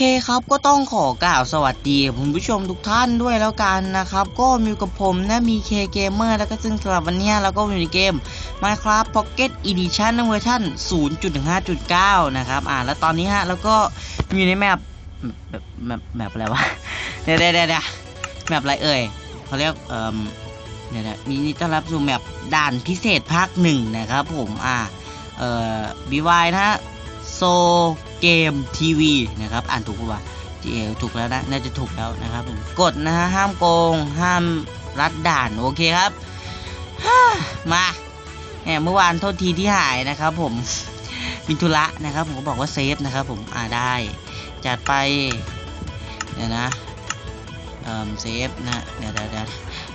เคครับก็ต้องขอกล่าวสวัสดีคุณผู้ชมทุกท่านด้วยแล้วกันนะครับ ก็มีกับผมนะมีเคเกมเมอร์แล้วก็ซึ่งสำหรับวันนี้เราก็อยู่ในเกม Minecraft Pocket Edition เวอร์ชัน0.5.9 นะครับ อ่า แล้วตอนนี้ฮะแล้วก็อยู่ในแมปแบบแมปแมปอะไรวะเดี๋ยวเดี๋ยวเดี๋ยวแมปอะไรเอ่ยเขาเรียกเอ่อเดี๋ยวนะมีนี่ต้อนรับสู่แมปด่านพิเศษภาคหนึ่งนะครับผมอ่าเอ่อ BY นะฮะโซ เกมทีวีนะครับอ่านถูกปะวะเออถูกแล้วนะน่าจะถูกแล้วนะครับผมกดนะฮะห้ามโกง ห้ามรัดด่านโอเคครับฮ่ามาแหมเมื่อวานโทษทีที่หายนะครับ ผมมินทุระนะครับ ผมก็บอกว่าเซฟนะครับ ผมอ่าได้จัดไปเดี๋ยวนะเอ่อเซฟนะเดี๋ยวเดี๋ยวเดี๋ยว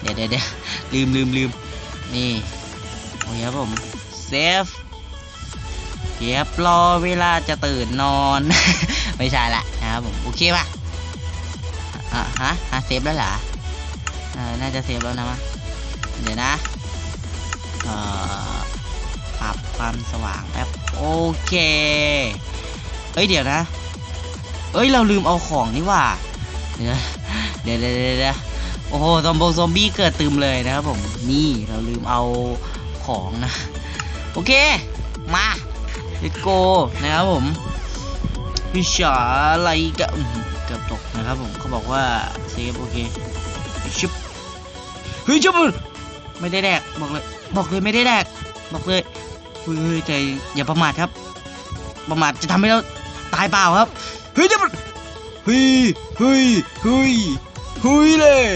เดี๋ยวเดี๋ยวเดี๋ยวลืมลืมลืมนี่โอเคครับผมเซฟ เก็บรอเวลาจะตื่นนอน ไม่ใช่ละนะครับผมโอเคป่ะอะฮะฮะเซฟแล้วเหรอเออน่าจะเซฟแล้วนะมะเดี๋ยวนะเอ่อปรับความสว่างแป๊บโอเคเอ้ยเดี๋ยวนะ เอ้ยเราลืมเอาของนี่ว่าเดี๋ยวเดี๋ยวเดี๋ยวเดี๋ยวเดี๋ยวโอ้โหซอมบงซอมบี้เกิดตืมเลยนะครับผมนี่เราลืมเอาของนะ โอเค มา let's go นะครับผมวิชาอะไรกันอื้อหือเกือบตกนะครับผมเขาบอกว่าเซฟโอเคชิบเฮ้ยชิบไม่ได้แดกบอกเลยบอกเลยไม่ได้แดกบอกเลยเฮ้ยเฮ้ยใจอย่าประมาทครับ ประมาทจะทำให้เราตายเปล่าครับเฮ้ยชิบเฮ้ยเฮ้ยเฮ้ยเฮ้ยเลย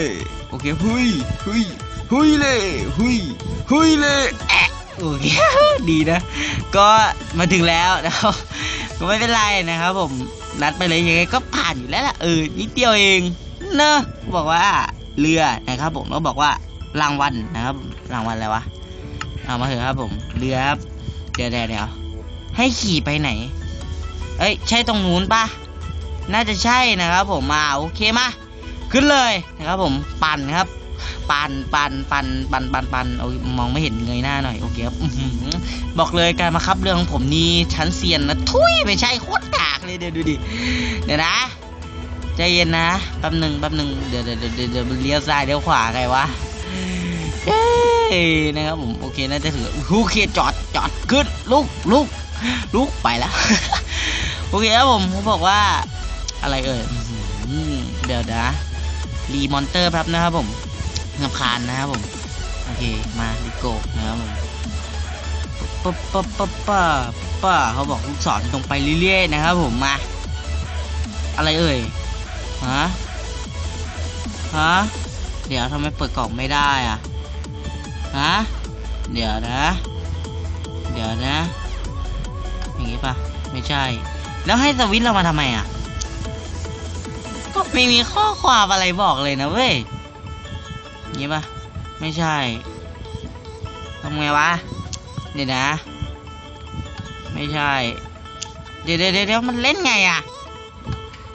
โอเคเฮ้ยเฮ้ยเฮ้ยเลยเฮ้ยเฮ้ยเลย โอเคดีนะ ก็มาถึงแล้วนะครับก็ไม่เป็นไรนะครับ ผมนัดไปเลยยังไงก็ผ่านอยู่แล้วล่ะเออนิดเดียวเองเนอะบอกว่าเรือนะครับ ผมแล้วบอกว่ารางวัลนะครับรางวัลอะไรวะเอามาเถอะครับผมเรือครับเดี๋ยวเดี๋ยวเดี๋ยวให้ขี่ไปไหน เอ้ยใช่ตรงนู้นปะน่าจะใช่นะครับ ผมมาโอเคมาขึ้นเลยนะครับ ผมปั่นครับ ปันปันปันปันปันปันเอามองไม่เห็นเงยหน้าหน่อยโอเคครับบอกเลยการมาคับเรื่องของผมนี่ชั้นเซียนนะทุยไม่ใช่โคตรกากเลยเดี๋ยวดูดิเดี๋ยวนะใจเย็นนะแป๊บหนึ่งแป๊บหนึ่งเดี๋ยวเดี๋ยวเดี๋ยวเดี๋ยวเลี้ยวซ้ายเลี้ยวขวาไงวะเอ้ยนะครับผมโอเคน่าจะถือโอเคจอดจอดขึ้นลุกลุกลุกไปแล้วโอเคครับผมผมบอกว่าอะไรเอ่ยอื้อหือเดี๋ยวนะรีมอนเตอร์แป๊บนะครับผม นำคาญนะครับผมโอเคมาดิโกนะครับผมป๊บป๊บป๊บป้าป้าเขาบอกลูกศรตรงไปเรื่อยๆนะครับผมมา อะไรเอ่ยฮะฮะเดี๋ยวทำไมเปิดกล่องไม่ได้อะฮะเดี๋ยวนะ เดี๋ยวนะ อย่างงี้ปะไม่ใช่ แล้วให้สวิตเรามาทำไมอะก็ไม่มีข้อความอะไรบอกเลยนะเว้ย งี้ปะไม่ใช่ทำไงวะ เดี๋ยวนะ ไม่ใช่ เดี๋ยวเดี๋ยวเดี๋ยวมันเล่นไงอะ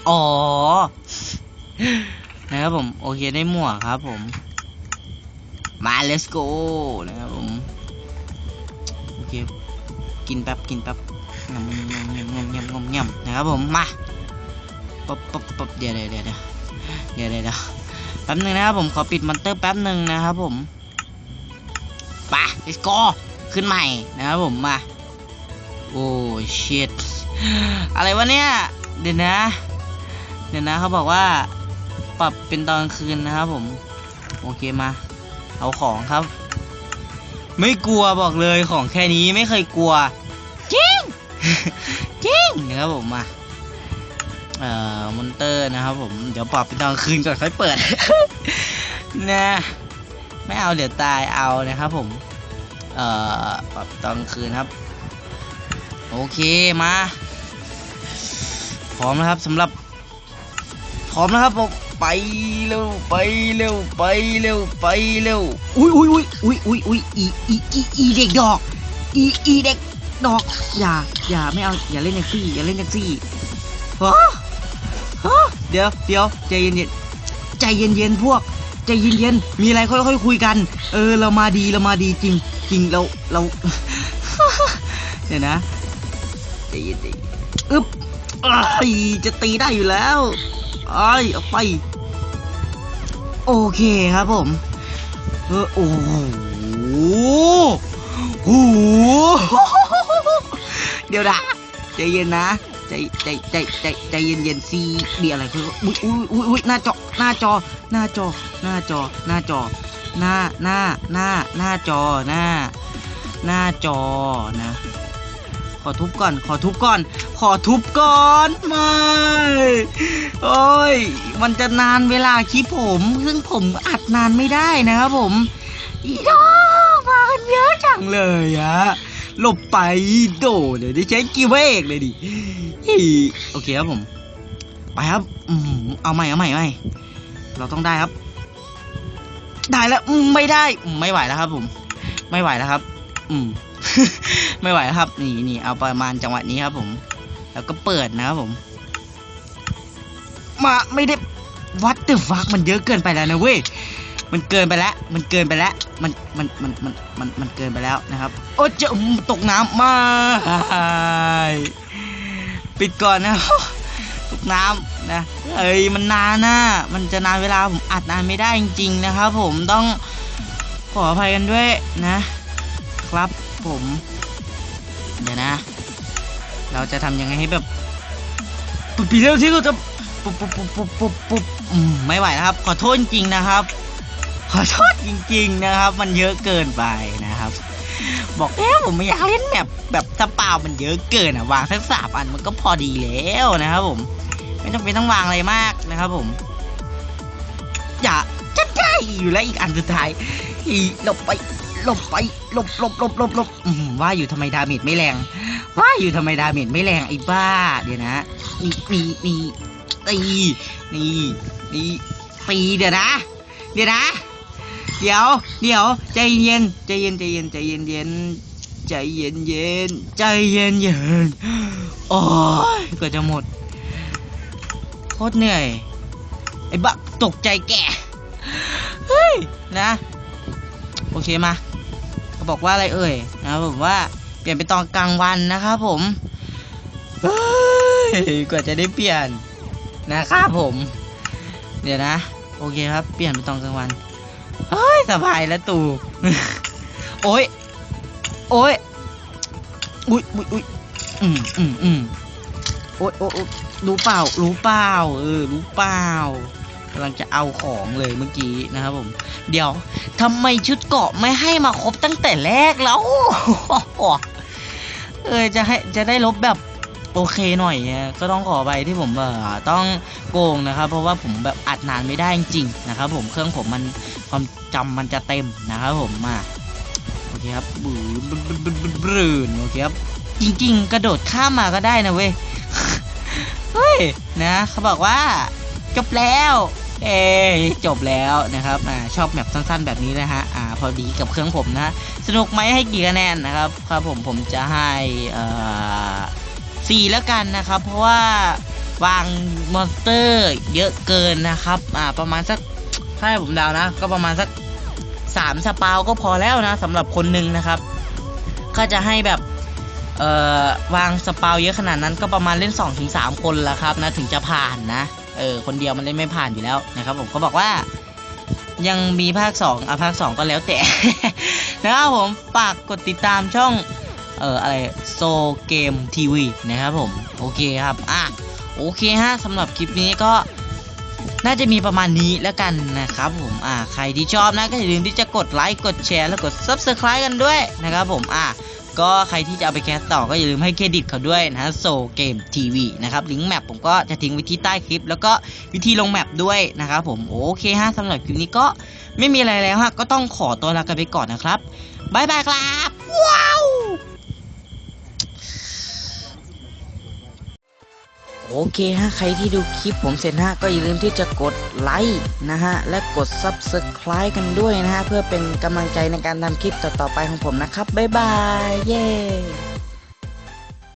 อ๋อ นะครับผม โอเคได้หมวกครับผม มา let's go นะครับผม โอเค กินแป๊บ กินแป๊บงำงำงำงำงำงำงนะครับผม มา ปั๊บปั๊บปั๊บเดี๋ยวเดี๋ยวเดี๋ยวเดี๋ยวเดี๋ยว แป๊บหนึ่งนะครับผมขอปิดมอนเตอร์แป๊บหนึ่งนะครับผมไป let's go ขึ้นใหม่นะครับผมมา โอ้ shit อะไรวะเนี่ย เดี๋ยวนะ เดี๋ยวนะเขาบอกว่าปรับเป็นตอนคืนนะครับผม โอเคมา เอาของครับ ไม่กลัวบอกเลยของแค่นี้ไม่เคยกลัว จริง จริงนะครับผมมา เอ่อมอนเตอร์นะครับผม เดี๋ยวปรับเป็นตอนกลางคืนก่อนค่อยเปิด นะไม่เอาเดี๋ยวตายเอานะครับผม เอ่อปรับตอนกลางคืนครับ โอเคมา พร้อมนะครับสำหรับ พร้อมนะครับผมไปเร็วไปเร็วไปเร็วไปเร็วอุ้ยอุ้ยอุ้ยอุ้ยอุ้ยอุ้ยอีอีอีอีเด็กดอกอีอีเด็กดอกอย่าอย่าไม่เอาอย่าเล่นแท็กซี่อย่าเล่นแท็กซี่ฮะฮะ เดี๋ยวเดี๋ยวใจเย็นเย็นๆใจเย็นเย็นๆพวก ใจเย็นเย็นๆมีอะไรค่อยๆคุยกัน เออ เรามาดีเรามาดีจริงจริงเราเราเดี๋ยวนะใจเย็นใจอึ๊บอ้จะตีได้อยู่แล้วไอ้ยเอาไป โอเคครับผมเออโอ้โหโอ้โหเดี๋ยวนะใจเย็นนะ ใจใจใจใจใจเย็นเย็นๆซีดีอะไรคืออุ้ยอุ้ยอุ้ยอุ้ยหน้าจอหน้าจอ หน้าจอ หน้าจอ หน้าจอ หน้าหน้าหน้าหน้าจอหน้า หน้าจอนะ ขอทุบก่อน ขอทุบก่อน ขอทุบก่อนไม่โอ้ยมันจะนานเวลาคลิปผม ซึ่งผมอัดนานไม่ได้นะครับผมอีดอมากันเยอะจังเลยอะ หลบไปโดดเดี๋ยวได้ใช้กีเวกเลยดิโอเคครับผม ไปครับอืมเอาใหม่เอาใหม่เอาใหม่เราต้องได้ครับ ได้แล้วไม่ได้ไม่ไหวแล้วครับ ผม ไม่ไหวแล้วครับ อืม ไม่ไหวแล้วครับ นี่นี่เอาประมาณจังหวะนี้ครับ ผม แล้วก็เปิดนะครับผม มาไม่ได้วัดเดอฟักมันเยอะเกินไปแล้วนะเว้ย มันเกินไปแล้ว มันเกินไปแล้ว มัน มัน มัน มัน มัน มันเกินไปแล้วนะครับ โอ้เจะตกน้ำมา ปิดก่อนนะ ตกน้ำนะ เอ้ย มันนานนะมันจะนานเวลาผมอัดนานไม่ได้จริง ๆ นะครับผมต้องขออภัยกันด้วยนะ ครับผม เดี๋ยวนะ เราจะทำยังไงให้แบบปุ๊บปีเร็วที่เราจะปุ๊บปุ๊บปุ๊บปุ๊บปุ๊บปุ๊บอืมไม่ไหวนะครับ ขอโทษจริงๆนะครับ ขอโทษจริง ๆ นะครับ มันเยอะเกินไปนะครับ บอกแล้วผมไม่อยากเล่นแบบแบบสปามันเยอะเกินอะวางสักสามอันมันก็พอดีแล้วนะครับผม ไม่ต้องเป็นต้องวางอะไรมากนะครับ ผม อย่าจะได้อยู่แล้วอีกอันสุดท้ายอีหลบไปหลบไปหลบหลบหลบหลบหลบว่าอยู่ทำไมดาเมจไม่แรง ว่าอยู่ทำไมดาเมจไม่แรงไอ้บ้า เดี๋ยวนะนี่นี่นี่ตีนี่นี่ตีเดี๋ยวนะ เดี๋ยวนะ เดี๋ยว เดี๋ยว ใจเย็น ใจเย็น ใจเย็น ใจเย็นเย็นใจเย็นเย็น ใจเย็นเย็น โอ้ยก็จะหมด โคตรเหนื่อย ไอ้บ้าตกใจแก เฮ้ย นะ โอเคมาเขาบอกว่าอะไรเอ่ย นะบผมว่าเปลี่ยนเป็นตอนกลางวันนะครับผมเฮ้ยกว่าจะได้เปลี่ยนนะครับผม เดี๋ยวนะ โอเคครับ เปลี่ยนเป็นตอนกลางวัน เฮ้ยสบายแล้วตู่โอ้ยโอ้ยอุ้ยอุ้ยอุ้ยอืมอืมอืมโอ้ยโอ้ยรู้เปล่า รู้เปล่า เออ รู้เปล่ากำลังจะเอาของเลยเมื่อกี้นะครับผม เดี๋ยวทำไมชุดเกาะไม่ให้มาครบตั้งแต่แรกแล้ว เออจะให้จะได้ลบแบบ โอเคหน่อยก็ต้องขอไปที่ผมแบบต้องโกงนะครับ เพราะว่าผมแบบอัดนานไม่ได้จริงๆนะครับ ผมเครื่องผมมันความจำมันจะเต็มนะครับผมมาโอเคครับบืรืนโอเคครับจริง ๆ กระโดดข้ามมาก็ได้นะเว้ยเฮ้ยนะเขาบอกว่าจบแล้วเอจบแล้วนะครับอชอบแบบสั้นๆแบบนี้นะฮะอ่าพอดีกับเครื่องผมนะ สนุกไหมให้กี่คะแนนนะครับ ครับผมผมจะให้อ่า 4 แล้วกันนะครับ เพราะว่าวางมอนสเตอร์เยอะเกินนะครับ อ่า ประมาณสักถ้าผมเดานะ ก็ประมาณสัก 3 สปาวก็พอแล้วนะสำหรับคนหนึ่งนะครับ ก็จะให้แบบเอ่อวางสปาวเยอะขนาดนั้นก็ประมาณเล่น2ถึง3คนละครับนะถึงจะผ่านนะ เออคนเดียวมันเล่นไม่ผ่านอยู่แล้วนะครับ ผมก็บอกว่ายังมีภาค 2อะภาค 2 ก็แล้วแต่ นะครับผมฝากกดติดตามช่อง เอ่ออะไรโซเกมทีวีนะครับผมโอเคครับอะโอเคฮะสำหรับคลิปนี้ก็น่าจะมีประมาณนี้แล้วกันนะครับผมอ่าใครที่ชอบนะก็อย่าลืมที่จะกดไลค์กดแชร์แล้วกด Subscribe กันด้วยนะครับผมอะก็ใครที่จะเอาไปแคสต่อก็อย่าลืมให้เครดิตเขาด้วยนะโซเกมทีวีนะครับลิงก์แมปผมก็จะทิ้งไว้ที่ใต้คลิป แล้วก็วิธีลงแมปด้วยนะครับผมโอเคฮะสำหรับคลิปนี้ก็ไม่มีอะไรแล้วฮะก็ต้องขอตัวลากันไปก่อนนะครับบายบายครับว้าว โอเคฮะ ใครที่ดูคลิปผมเสร็จฮะ ก็อย่าลืมที่จะกดไลค์นะฮะ และกด Subscribe กันด้วยนะฮะ เพื่อเป็นกำลังใจในการทำคลิปต่อๆไปของผมนะครับ บ๊ายบาย เย้